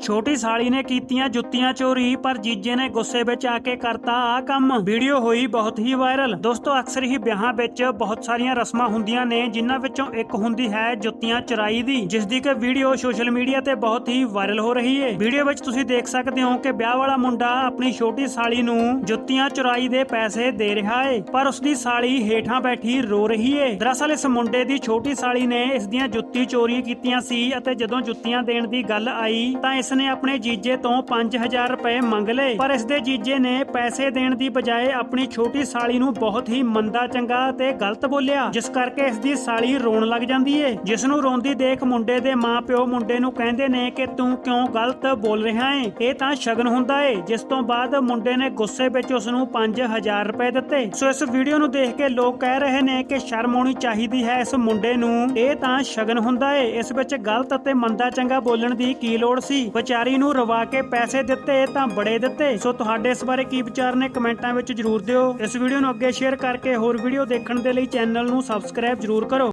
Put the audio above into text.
ਛੋਟੀ ਸਾਲੀ ਨੇ ਕੀਤੀਆਂ ਜੁੱਤੀਆਂ ਚੋਰੀ, ਪਰ ਜੀਜੇ ਨੇ ਗੁੱਸੇ ਵਿੱਚ ਆ ਕੇ ਕਰਤਾ ਆ ਕੰਮ। ਵੀਡੀਓ ਹੋਈ ਬਹੁਤ ਹੀ ਵਾਇਰਲ। ਦੋਸਤੋ, ਅਕਸਰ ਹੀ ਵਿਆਹਾਂ ਵਿੱਚ ਬਹੁਤ ਸਾਰੀਆਂ ਰਸਮਾਂ ਹੁੰਦੀਆਂ ਨੇ, ਜਿਨ੍ਹਾਂ ਵਿੱਚੋਂ ਇੱਕ ਹੁੰਦੀ ਹੈ ਜੁੱਤੀਆਂ ਚੁਰਾਈ ਦੀ ਜਿਸ ਦੀ ਕਿ ਵੀਡੀਓ ਸੋਸ਼ਲ ਮੀਡੀਆ ਤੇ ਬਹੁਤ ਹੀ ਵਾਇਰਲ ਹੋ ਰਹੀ ਹੈ ਵੀਡੀਓ ਵਿੱਚ ਤੁਸੀਂ ਦੇਖ ਸਕਦੇ ਹੋ ਕਿ ਵਿਆਹ ਵਾਲਾ ਮੁੰਡਾ ਆਪਣੀ ਛੋਟੀ ਸਾਲੀ ਨੂੰ ਜੁੱਤੀਆਂ ਚੁਰਾਈ ਦੇ ਪੈਸੇ ਦੇ ਰਿਹਾ ਹੈ ਪਰ ਉਸ ਦੀ ਸਾਲੀ ਹੇਠਾਂ ਬੈਠੀ ਰੋ ਰਹੀ ਹੈ ਦਰਅਸਲ, ਇਸ ਮੁੰਡੇ ਦੀ ਛੋਟੀ ਸਾਲੀ ਨੇ ਇਸ ਦੀਆਂ ਜੁੱਤੀ ਚੋਰੀ ਕੀਤੀਆਂ ਸੀ ਅਤੇ ਜਦੋਂ ਜੁੱਤੀਆਂ ਦੇਣ ਦੀ ਗੱਲ ਆਈ, ਤਾਂ ਇਸ ਨੇ ਆਪਣੇ ਜੀਜੇ ਤੋਂ 5000 ਰੁਪਏ ਮੰਗ ਲਏ, ਪਰ ਇਸ ਦੇ ਜੀਜੇ ਨੇ ਪੈਸੇ ਦੇਣ ਦੀ ਬਜਾਏ ਆਪਣੀ ਛੋਟੀ ਸਾਲੀ ਨੂੰ ਬਹੁਤ ਹੀ ਮੰਦਾ ਚੰਗਾ ਤੇ ਗਲਤ ਬੋਲਿਆ, ਜਿਸ ਕਰਕੇ ਇਸ ਦੀ ਸਾਲੀ ਰੋਣ ਲੱਗ ਜਾਂਦੀ ਏ। ਜਿਸ ਨੂੰ ਰੋਂਦੀ ਦੇਖ ਮੁੰਡੇ ਦੇ ਮਾਪਿਓ ਮੁੰਡੇ ਨੂੰ ਕਹਿੰਦੇ ਨੇ ਕਿ ਤੂੰ ਕਿਉਂ ਗਲਤ ਬੋਲ ਰਿਹਾ ਏ? ਇਹ ਤਾਂ ਸ਼ਗਨ ਹੁੰਦਾ ਏ, ਜਿਸ ਤੋਂ ਬਾਅਦ ਮੁੰਡੇ ਨੇ ਗੁੱਸੇ ਵਿੱਚ ਉਸ ਨੂੰ 5000 ਰੁਪਏ ਦਿੱਤੇ। ਸੋ ਇਸ ਵੀਡੀਓ ਨੂੰ ਦੇਖ ਕੇ ਲੋਕ ਕਹਿ ਰਹੇ ਨੇ ਕਿ ਸ਼ਰਮ ਆਉਣੀ ਚਾਹੀਦੀ ਹੈ ਇਸ ਮੁੰਡੇ ਨੂੰ। ਇਹ ਤਾਂ ਸ਼ਗਨ ਹੁੰਦਾ ਏ, ਇਸ ਵਿੱਚ ਗਲਤ ਅਤੇ ਮੰਦਾ ਚੰਗਾ ਬੋਲਣ ਦੀ ਕੀ ਲੋੜ ਸੀ? ਵਿਚਾਰੀ ਨੂੰ ਰਵਾ ਕੇ ਪੈਸੇ ਦਿੱਤੇ ਤਾਂ ਬੜੇ ਦਿੱਤੇ। ਸੋ ਤੁਹਾਡੇ ਇਸ ਬਾਰੇ ਕੀ ਵਿਚਾਰ ਨੇ ਕਮੈਂਟਾਂ ਵਿੱਚ ਜਰੂਰ ਦਿਓ। ਇਸ ਵੀਡੀਓ ਨੂੰ ਅੱਗੇ ਸ਼ੇਅਰ ਕਰਕੇ ਹੋਰ ਵੀਡੀਓ ਦੇਖਣ ਦੇ ਲਈ ਚੈਨਲ ਨੂੰ ਸਬਸਕ੍ਰਾਈਬ ਜਰੂਰ ਕਰੋ।